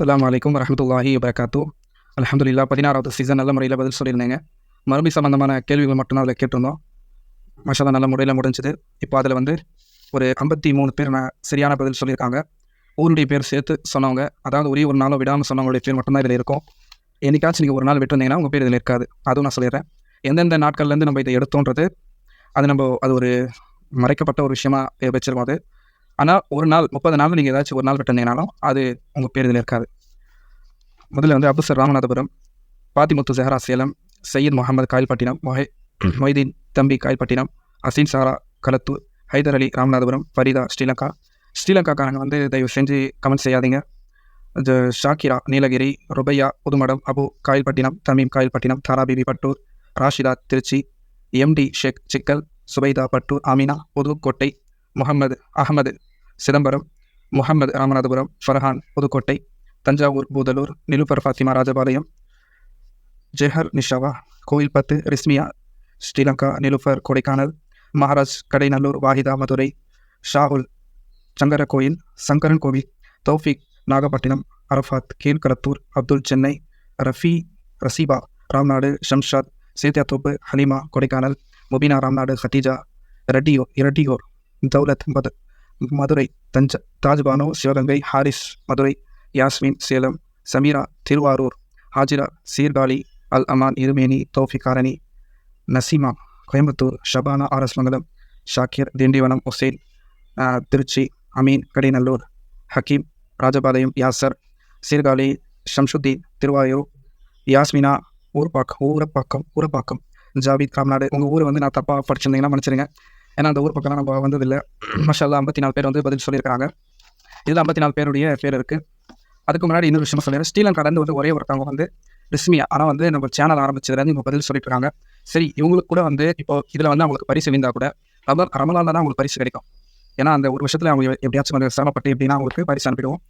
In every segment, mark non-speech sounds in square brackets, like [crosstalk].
அஸ்ஸலாமு வலைக்கம் வரஹ்மத்துல்லாஹி வபரகாத்து அலமதுல்லா பதினாறாவது சீசன் நல்ல முறையில் பதில் சொல்லியிருந்தேங்க. மறுபடி சம்மந்தமான கேள்விகள் மட்டும்தான் அதில் கேட்டிருந்தோம். மஷாலா நல்ல முறையில் முடிஞ்சுது. இப்போ அதில் வந்து ஒரு ஐம்பத்தி மூணு பேர் நான் சரியான பதில் சொல்லியிருக்காங்க. ஊருடைய பேர் சேர்த்து சொன்னவங்க அதாவது ஒரே ஒரு நாளும் விடாமல் சொன்னவங்களுடைய பேர் மட்டும்தான் இதில் இருக்கும். என்றைக்காச்சும் நீங்கள் ஒரு நாள் விட்டுருந்தீங்கன்னா உங்கள் பேர் இதில் இருக்காது. அதுவும் நான் சொல்லிடுறேன். எந்தெந்த நாட்கள்லேருந்து நம்ம இதை எடுத்தோன்றது அது நம்ம அது ஒரு மறைக்கப்பட்ட ஒரு விஷயமாக வச்சிருக்கோம் அது. ஆனால் ஒரு நாள் முப்பது நாள் நீங்கள் ஏதாச்சும் ஒரு நாள் விட்டுருந்தீங்கனாலும் அது உங்கள் பேர் இதில் இருக்காது. முதல்ல வந்து அபுசர் ராமநாதபுரம் பாத்திமுத்து ஜெஹரா சேலம் சையத் முகமது காயல்பட்டினம் மொஹை மொய்தீன் தம்பி காயல்பட்டினம் அசீன் சாரா களத்தூர் ஹைதர் அலி ராமநாதபுரம் ஃபரீதா ஸ்ரீலங்கா. ஸ்ரீலங்காக்காரங்க வந்து தயவு செஞ்சு கமெண்ட் செய்யாதீங்க. ஷாக்கிரா நீலகிரி ருபையா புதுமடம் அபு காயல்பட்டினம் தமீம் காயல்பட்டினம் தாராபிபி பட்டூர் ராஷிதா திருச்சி எம்டி ஷேக் சிக்கல் சுபைதா பட்டூர் அமீனா புதுக்கோட்டை முகமது அகமது சிதம்பரம் முகமது ராமநாதபுரம் ஃபர்ஹான் புதுக்கோட்டை தஞ்சாவூர் பூதலூர் நிலுபர் ஃபாத்திமா ராஜபாளையம் ஜெஹர் நிஷாவா கோயில்பத்து ரிஸ்மியா ஸ்ரீலங்கா நிலுஃபர் கொடைக்கானல் மகாராஜ் கடைநல்லூர் வாஹிதா மதுரை ஷாகுல் சங்கர கோயில் சங்கரன் கோவில் தௌஃபிக் நாகப்பட்டினம் அரஃபாத் கீழ்கலத்தூர் அப்துல் சென்னை ரஃபி ரசீபா ராம்நாடு ஷம்ஷாத் சேத்தியாத்தோப்பு ஹலீமா கொடைக்கானல் முபீனா ராம்நாடு ஹத்தீஜா ரெட்டியோர் இரட்டியோர் தௌலத் பதர் மதுரை தஞ்ச தாஜ்பானோ சிவகங்கை ஹாரிஸ் மதுரை யாஸ்மின் சேலம் சமீரா திருவாரூர் ஹாஜிரா சீர்காழி அல் அமான் இருமேனி தௌஃபிக் காரணி நசீமா கோயம்புத்தூர் ஷபானா ஆரஸ்மங்கலம் ஷாக்கிர் திண்டிவனம் உசேன் திருச்சி அமீன் கடைநல்லூர் ஹக்கீம் ராஜபாளையம் யாசர் சீர்காழி ஷம்சுத்தீன் திருவாயூர் யாஸ்மினா ஊர்பாக்கம் ஊரப்பாக்கம் ஊரப்பாக்கம் ஜாவித் ராம்நாடு உங்கள் ஊர் வந்து நான் தப்பாக படிச்சிருந்தீங்கன்னா மன்னிச்சிருங்க. ஏன்னா அந்த ஊர் பக்கம் நம்ம வந்ததில்லை. [clears throat] மஷாலா ஐம்பத்தி நாலு பேர் வந்து பதில் சொல்லியிருக்காங்க. இதில் ஐம்பத்தி நாலு பேருடைய பேர் இருக்குது அதுக்கு முன்னாடி இன்னொரு விஷயம் சொல்லிடுறேன். ஸ்ரீலங்காலேருந்து வந்து ஒரே ஒருத்தவங்க வந்து ரிஸ்மியா. ஆனால் வந்து நம்ம சேனல் ஆரம்பிச்சதுலேருந்து இவங்க பதில் சொல்லிட்டு இருக்காங்க சரி இவங்களுக்கு கூட வந்து இப்போ இதில் வந்து அவங்களுக்கு பரிசு விழுந்தால் கூட ரமலான் ரமலானில் தான் அவங்களுக்கு பரிசு கிடைக்கும். ஏன்னா அந்த ஒரு வருஷத்தில் அவங்க எப்படியாச்சும் வந்து சிரமப்பட்டு எப்படின்னா அவங்களுக்கு பரிசு அனுப்பிடுவோம்.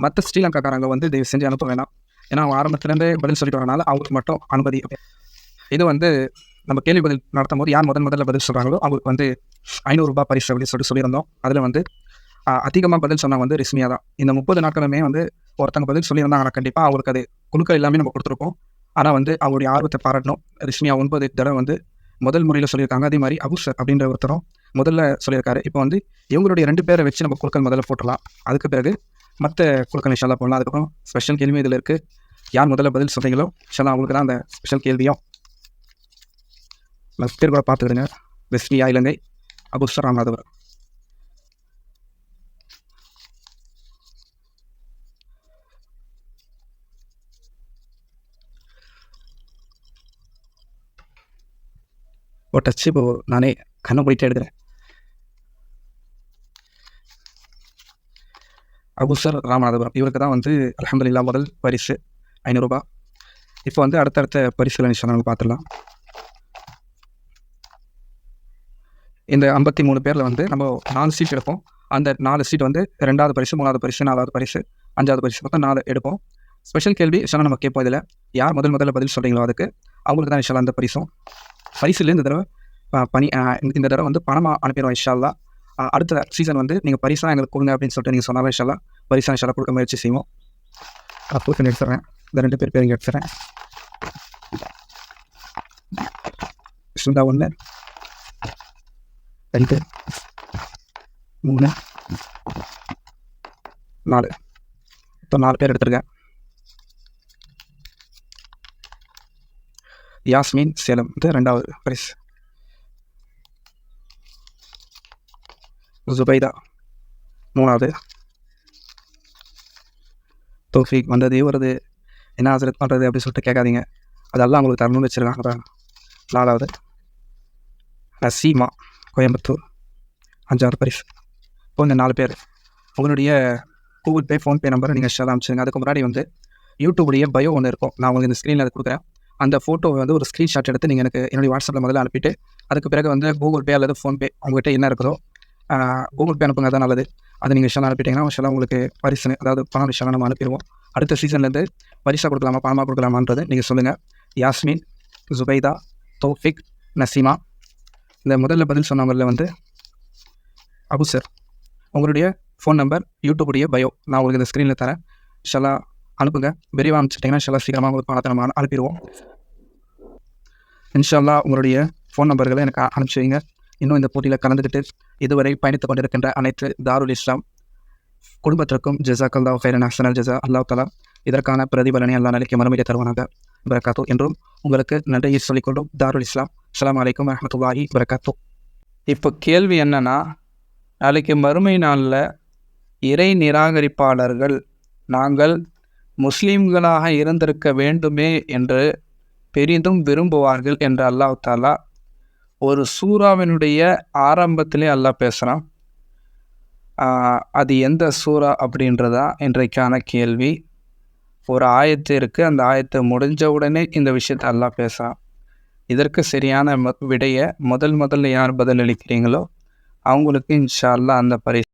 மற்ற ஸ்ரீலங்காக்காரங்க வந்து தயவு செஞ்சு அனுப்ப வேணாம். ஏன்னா அவங்க ஆரம்பத்துலேருந்தே பதில் சொல்லிட்டு வரனால அவங்களுக்கு மட்டும் அனுமதி. இது வந்து நம்ம கேள்வி பதில் நடத்தும் போது யார் முதன் முதல்ல பதில் சொல்கிறாங்களோ அவங்களுக்கு வந்து ஐநூறுரூபா பரிசு அப்படின்னு சொல்லிட்டு சொல்லியிருந்தோம். அதில் வந்து அதிகமாக பதில் சொன்னால் வந்து ரிஸ்மியாக தான். இந்த முப்பது நாட்களுமே வந்து ஒருத்தங்க பதில் சொல்லியிருந்தாங்கன்னா கண்டிப்பாக அவங்களுக்கு அது குழுக்கள் எல்லாமே நம்ம கொடுத்துருப்போம். ஆனால் வந்து அவருடைய ஆர்வத்தை பாராட்டணும். ரிஸ்மியா ஒன்பது தடவை வந்து முதல் முறையில் சொல்லியிருக்காங்க. அதே மாதிரி அபுசர் அப்படின்ற ஒருத்தரும் முதல்ல சொல்லியிருக்காரு. இப்போ வந்து இவங்களுடைய ரெண்டு பேரை வச்சு நம்ம குழுக்கள் முதல்ல போட்டுடலாம். அதுக்கு பிறகு மற்ற குழுக்கள் இன்ஷால்லா போடலாம். அதுக்கப்புறம் ஸ்பெஷல் கேள்வி இதில் இருக்குது யார் முதல்ல பதில் சொல்கிறீங்களோ இன்ஷால்லா அவங்களுக்கு தான் அந்த ஸ்பெஷல் கேள்வியும். பேர் கூட பார்த்துக்கிடுங்க. வெஸ்லியா இலங்கை அபுசர் ராமநாதபுரம் ஒரு டச்சு இப்போ நானே கண்ணை போயிட்டு எடுக்கிறேன். அபுசர் ராமநாதபுரம் இவருக்கு தான் வந்து அலமதுல்லா முதல் பரிசு ஐநூறுரூபா இப்போ வந்து அடுத்தடுத்த பரிசுகளை நிச்சயம் பார்த்துடலாம். இந்த ஐம்பத்தி மூணு பேரில் வந்து நம்ம நாலு சீட் எடுப்போம். அந்த நாலு சீட் வந்து ரெண்டாவது பரிசு மூணாவது பரிசு நாலாவது பரிசு அஞ்சாவது பரிசு மொத்தம் நாலு எடுப்போம். ஸ்பெஷல் கேள்வி இஷாலா நம்ம கேட்போம் இதில். யார் முதல் முதல்ல பதில் சொல்கிறீங்களோ அதுக்கு அவங்களுக்கு தான் இஷாலா அந்த பரிசும். பரிசுல இந்த தடவை பனி பணி இந்த தடவை வந்து பணமாக அனுப்பிடுவோம் இன்ஷால்லா அடுத்த சீசன் வந்து நீங்கள் பரிசாக எங்களுக்கு கொடுங்க அப்படின்னு சொல்லிட்டு நீங்கள் சொன்னாலும் இன்ஷால்லா பரிசாக இன்ஷால்லா கொடுக்க முயற்சி செய்வோம். அப்போ எடுத்துறேன் இந்த ரெண்டு பேர் பேர் இங்கே எடுத்துறேன். சுந்தா ஒன்று ரெண்டு மூணு நாலு இப்போ நாலு பேர் எடுத்திருக்கேன் யாஸ்மின் சேலம் இது ரெண்டாவது பிரைஸ் ஜுபைதா மூணாவது தோஃபிக் வந்தது வருது என்ன ஆசிரியர் பண்ணுறது அப்படின்னு சொல்லிட்டு கேட்காதீங்க அதெல்லாம் உங்களுக்கு தரணும்னு வச்சுருக்காங்க நாலாவது நசீமா கோயம்புத்தூர் அஞ்சாவது பரிசு. இப்போ இந்த நாலு பேர் உங்களுடைய கூகுள் பே ஃபோன்பே நம்பரை நீங்கள் ஷேர் அனுப்பிச்சிருங்க. அதுக்கு முன்னாடி வந்து யூடியூபுடைய பயோ ஒன்று இருக்கும். நான் உங்களுக்கு இந்த ஸ்க்ரீனில் அது கொடுக்குறேன். அந்த ஃபோட்டோவை வந்து ஒரு ஸ்க்ரீன்ஷாட் எடுத்து நீங்கள் எனக்கு என்னுடைய வாட்ஸ்அப்பில் முதல்ல அனுப்பிட்டு அதுக்கு பிறகு வந்து கூகுள் பே அல்லது ஃபோன்பே உங்கள்கிட்ட என்ன இருக்குதோ கூகுள் பே அனுப்புங்க தான் நல்லது. அதை நீங்கள் விஷயம் அனுப்பிட்டீங்கன்னா விஷயம் உங்களுக்கு பரிசு அதாவது பணம் விஷயம் நம்ம அனுப்பிடுவோம். அடுத்த சீசன்லேருந்து பரிசாக கொடுக்கலாமா பணமாக கொடுக்கலாமான்றது நீங்கள் சொல்லுங்கள் யாஸ்மின் ஜுபைதா தௌஃபிக் நசீமா இந்த முதல்ல பதில் சொன்னவரில் வந்து அபு சார் உங்களுடைய ஃபோன் நம்பர் யூடியூபுடைய பயோ நான் உங்களுக்கு இந்த ஸ்க்ரீனில் தரேன். ஷலா அனுப்புங்க. விரிவாக அனுப்பிச்சிட்டிங்கன்னா ஷலா சீக்கிரமாக உங்களுக்கு பணத்தை நம்ம அனுப்பிடுவோம். இன்ஷால்லா உங்களுடைய ஃபோன் நம்பர்களை எனக்கு அனுப்பிச்சி அனுப்பிச்சு வைங்க. இன்னும் இந்த போட்டியில் கலந்துக்கிட்டு இதுவரை பயணித்துக் கொண்டிருக்கின்ற அனைத்து தாருல் இஸ்லாம் குடும்பத்திற்கும் ஜசாக்கல்லா ஃபைரன் ஹசனல் ஜெசா அல்லா தலா இதற்கான பிரதிபலனை அல்லா நிலைக்கு மறுமையை தருவானாங்க வரகாத்தோ என்றும் உங்களுக்கு நன்றியை சொல்லிக்கொள்ளும் தாருல் இஸ்லாம். அஸ்ஸலாமு அலைக்கும் வரமத்துல்லாஹி வரகாத்தோ. இப்போ கேள்வி என்னென்னா நாளைக்கு மறுமை நாளில் இறை நிராகரிப்பாளர்கள் நாங்கள் முஸ்லீம்களாக இருந்திருக்க வேண்டுமே என்று பெரிதும் விரும்புவார்கள் என்று அல்லாஹ் தாலா ஒரு சூறாவினுடைய ஆரம்பத்திலே அல்லாஹ் பேசுகிறான் அது எந்த சூறா அப்படின்றதா? இன்றைக்கான கேள்வி. ஒரு ஆயத்து இருக்குது அந்த ஆயத்தை முடிஞ்ச உடனே இந்த விஷயத்தை எல்லாம் பேசலாம் இதற்கு சரியான ம- விடையை முதல் முதல்ல யார் பதிலளிக்கிறீங்களோ அவங்களுக்கு இன்ஷா அல்லா அந்த பரிசு